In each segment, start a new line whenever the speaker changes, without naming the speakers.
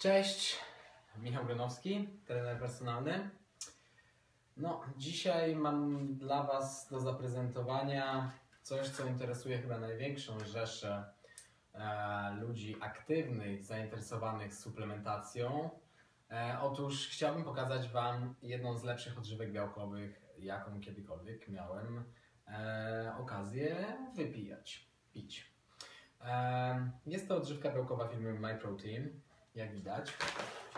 Cześć, Michał Gronowski, trener personalny. No, dzisiaj mam dla Was do zaprezentowania coś, co interesuje chyba największą rzeszę e, ludzi aktywnych, zainteresowanych suplementacją. E, otóż chciałbym pokazać Wam jedną z lepszych odżywek białkowych, jaką kiedykolwiek miałem e, okazję wypijać, pić. E, jest to odżywka białkowa firmy MyProtein, jak widać.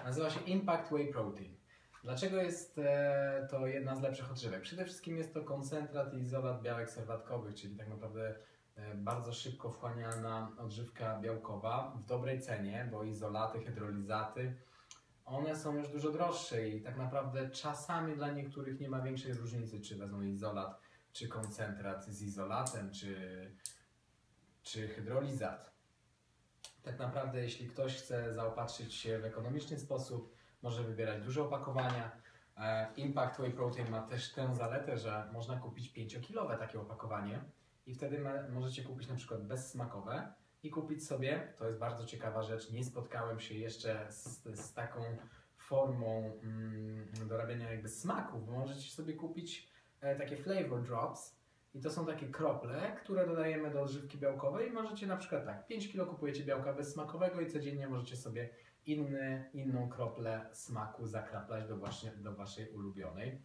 Nazywa się Impact Whey Protein. Dlaczego jest e, to jedna z lepszych odżywek? Przede wszystkim jest to koncentrat i izolat białek serwatkowych, czyli tak naprawdę e, bardzo szybko wchłaniana odżywka białkowa w dobrej cenie, bo izolaty, hydrolizaty, one są już dużo droższe i tak naprawdę czasami dla niektórych nie ma większej różnicy, czy wezmą izolat, czy koncentrat z izolatem, czy, czy hydrolizat. Tak naprawdę, jeśli ktoś chce zaopatrzyć się w ekonomiczny sposób, może wybierać duże opakowania. E, Impact Whey Protein ma też tę zaletę, że można kupić 5-kilowe takie opakowanie i wtedy możecie kupić na przykład bezsmakowe i kupić sobie, to jest bardzo ciekawa rzecz, nie spotkałem się jeszcze z, z taką formą mm, dorabiania jakby smaków, bo możecie sobie kupić e, takie flavor drops, i to są takie krople, które dodajemy do odżywki białkowej. Możecie na przykład tak, 5 kg kupujecie białka bezsmakowego i codziennie możecie sobie inny, inną kroplę smaku zakraplać do, właśnie, do waszej ulubionej,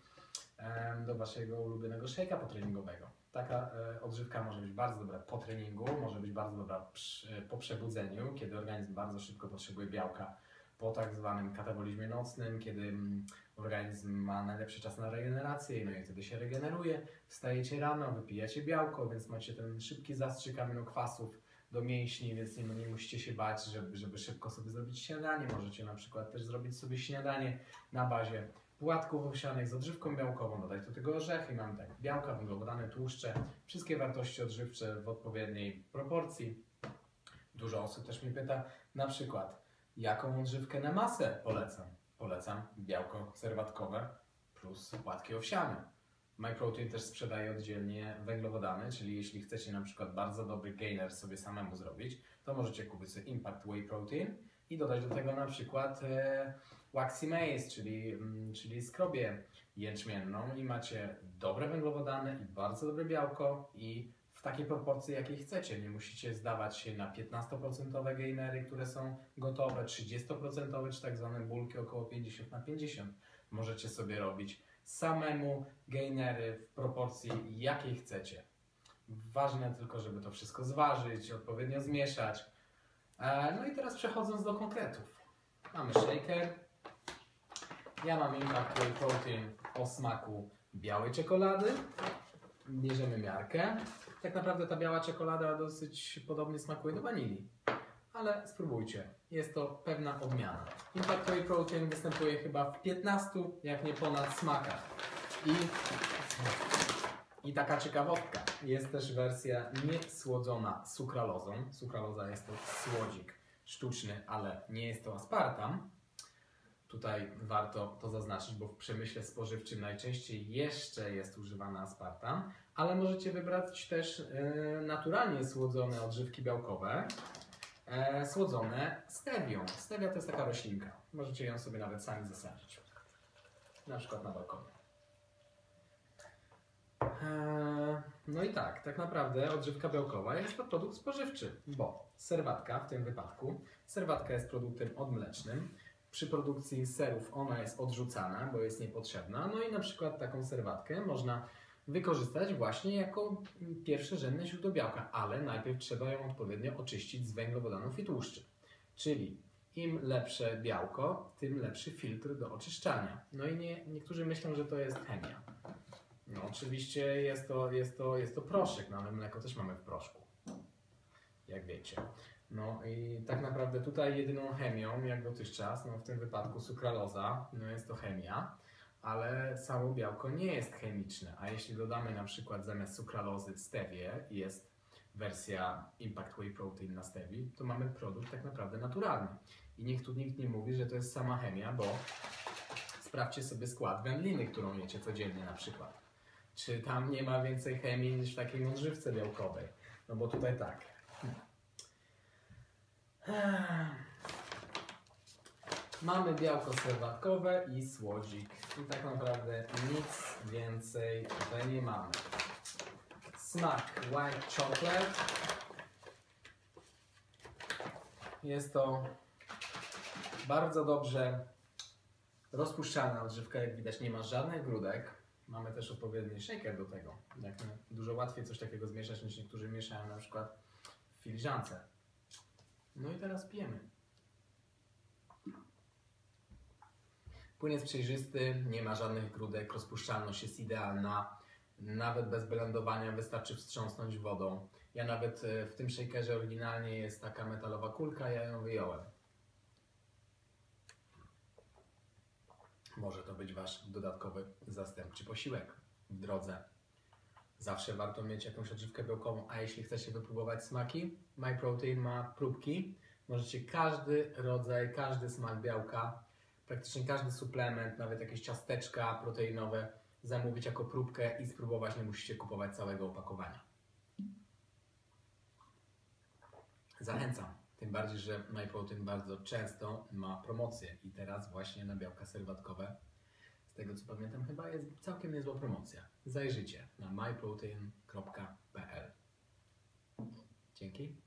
do waszego ulubionego szejka potreningowego. Taka e, odżywka może być bardzo dobra po treningu, może być bardzo dobra przy, po przebudzeniu, kiedy organizm bardzo szybko potrzebuje białka po tak zwanym katabolizmie nocnym, kiedy mm, organizm ma najlepszy czas na regenerację, no i wtedy się regeneruje. Wstajecie rano, wypijacie białko, więc macie ten szybki zastrzyk aminokwasów do mięśni, więc nie, no nie musicie się bać, żeby, żeby szybko sobie zrobić śniadanie. Możecie na przykład też zrobić sobie śniadanie na bazie płatków owsianych z odżywką białkową, dodać do tego orzechy, mamy tak białka, węglowodany, tłuszcze, wszystkie wartości odżywcze w odpowiedniej proporcji. Dużo osób też mnie pyta, na przykład, jaką odżywkę na masę polecam? Polecam białko serwatkowe plus płatki owsiane. MyProtein też sprzedaje oddzielnie węglowodany, czyli jeśli chcecie na przykład bardzo dobry gainer sobie samemu zrobić, to możecie kupić sobie Impact Whey Protein i dodać do tego na przykład e, Waxy Maize, czyli, mm, czyli skrobię jęczmienną i macie dobre węglowodany i bardzo dobre białko i w takiej proporcji, jakiej chcecie. Nie musicie zdawać się na 15% gainery, które są gotowe, 30% czy tak zwane bulki około 50 na 50. Możecie sobie robić samemu gainery w proporcji, jakiej chcecie. Ważne tylko, żeby to wszystko zważyć, odpowiednio zmieszać. E, No i teraz przechodząc do konkretów. Mamy shaker. Ja mam Impact Protein o smaku białej czekolady. Bierzemy miarkę. Tak naprawdę ta biała czekolada dosyć podobnie smakuje do wanilii. Ale spróbujcie. Jest to pewna odmiana. Impact Whey Protein występuje chyba w 15, jak nie ponad smakach. I, I taka ciekawostka. Jest też wersja niesłodzona sukralozą. Sukraloza jest to słodzik sztuczny, ale nie jest to aspartam. Tutaj warto to zaznaczyć, bo w przemyśle spożywczym najczęściej jeszcze jest używana aspartam, ale możecie wybrać też e, naturalnie słodzone odżywki białkowe, e, słodzone stewią. Stevia to jest taka roślinka. Możecie ją sobie nawet sami zasadzić. Na przykład na balkonie. E, No i tak, tak naprawdę odżywka białkowa jest to produkt spożywczy, bo serwatka w tym wypadku, serwatka jest produktem odmlecznym. Przy produkcji serów ona jest odrzucana, bo jest niepotrzebna. No i na przykład taką serwatkę można wykorzystać właśnie jako pierwszorzędne źródło białka, ale najpierw trzeba ją odpowiednio oczyścić z węglowodanów i tłuszczy. Czyli im lepsze białko, tym lepszy filtr do oczyszczania. No i nie, niektórzy myślą, że to jest chemia. No oczywiście jest to, jest to, jest to proszek, no ale mleko też mamy w proszku, jak wiecie. No i tak naprawdę tutaj jedyną chemią, jak dotychczas, no w tym wypadku sukraloza, no jest to chemia, ale samo białko nie jest chemiczne, a jeśli dodamy na przykład zamiast sukralozy stevię, jest wersja Impact Whey Protein na stevii, to mamy produkt tak naprawdę naturalny. I niech tu nikt nie mówi, że to jest sama chemia, bo sprawdźcie sobie skład wędliny, którą jecie codziennie na przykład. Czy tam nie ma więcej chemii niż w takiej odżywce białkowej? No bo tutaj tak. Mamy białko serwatkowe i słodzik. I tak naprawdę nic więcej tutaj nie mamy. Smak white chocolate. Jest to bardzo dobrze rozpuszczalna odżywka. Jak widać nie ma żadnych grudek. Mamy też odpowiedni shaker do tego. Jak dużo łatwiej coś takiego zmieszać niż niektórzy mieszają na przykład w filiżance. No i teraz pijemy. Płyn jest przejrzysty, nie ma żadnych grudek, rozpuszczalność jest idealna. Nawet bez blendowania wystarczy wstrząsnąć wodą. Ja nawet e, w tym shakerze oryginalnie jest taka metalowa kulka, ja ją wyjąłem. Może to być Wasz dodatkowy zastępczy posiłek w drodze. Zawsze warto mieć jakąś odżywkę białkową, a jeśli chcecie wypróbować smaki, MyProtein ma próbki. Możecie każdy rodzaj, każdy smak białka, praktycznie każdy suplement, nawet jakieś ciasteczka proteinowe zamówić jako próbkę i spróbować. Nie musicie kupować całego opakowania. Zachęcam. Tym bardziej, że MyProtein bardzo często ma promocje i teraz właśnie na białka serwatkowe, tego co pamiętam, chyba jest całkiem niezła promocja. Zajrzyjcie na myprotein.pl. Dzięki.